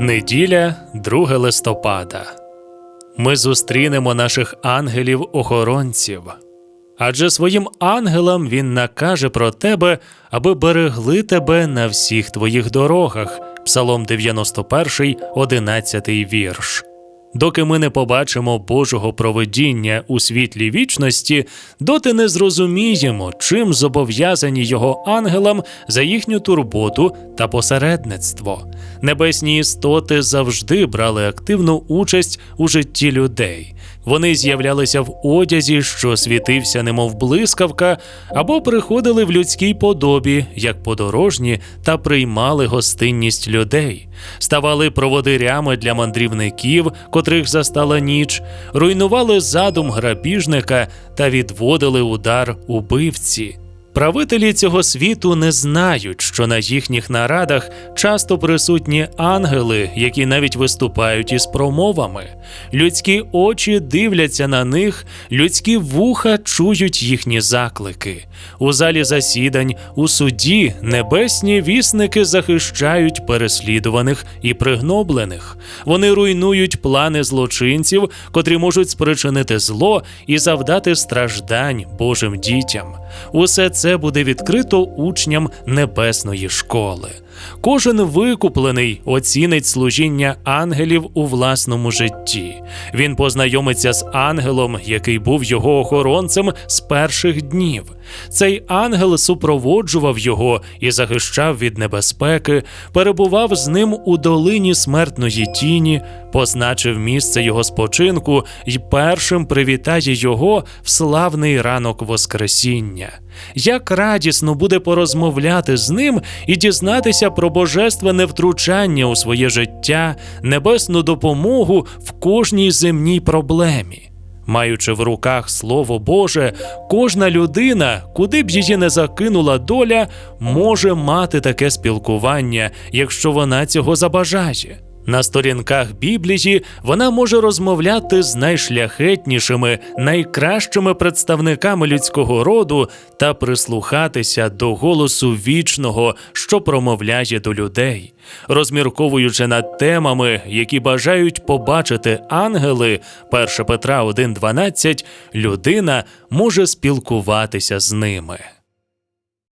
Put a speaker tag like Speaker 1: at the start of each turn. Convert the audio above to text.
Speaker 1: Неділя, 2 листопада. Ми зустрінемо наших ангелів-охоронців. Адже своїм ангелам він накаже про тебе, аби берегли тебе на всіх твоїх дорогах. Псалом 91, 11 вірш. Доки ми не побачимо Божого провидіння у світлі вічності, доти не зрозуміємо, чим зобов'язані його ангелам за їхню турботу та посередництво. Небесні істоти завжди брали активну участь у житті людей. Вони з'являлися в одязі, що світився, немов блискавка, або приходили в людській подобі, як подорожні, та приймали гостинність людей, ставали проводирями для мандрівників, котрих застала ніч, руйнували задум грабіжника та відводили удар убивці. Правителі цього світу не знають, що на їхніх нарадах часто присутні ангели, які навіть виступають із промовами. Людські очі дивляться на них, людські вуха чують їхні заклики. У залі засідань, у суді небесні вісники захищають переслідуваних і пригноблених. Вони руйнують плани злочинців, котрі можуть спричинити зло і завдати страждань Божим дітям. Усе це буде відкрито учням небесної школи. Кожен викуплений оцінить служіння ангелів у власному житті. Він познайомиться з ангелом, який був його охоронцем з перших днів. Цей ангел супроводжував його і захищав від небезпеки, перебував з ним у долині смертної тіні, позначив місце його спочинку і першим привітає його в славний ранок Воскресіння. Як радісно буде порозмовляти з ним і дізнатися про божественне втручання у своє життя, небесну допомогу в кожній земній проблемі. Маючи в руках Слово Боже, кожна людина, куди б її не закинула доля, може мати таке спілкування, якщо вона цього забажає. На сторінках Біблії вона може розмовляти з найшляхетнішими, найкращими представниками людського роду та прислухатися до голосу вічного, що промовляє до людей, розмірковуючи над темами, які бажають побачити ангели. 1 Петра 1.12, людина може спілкуватися з ними.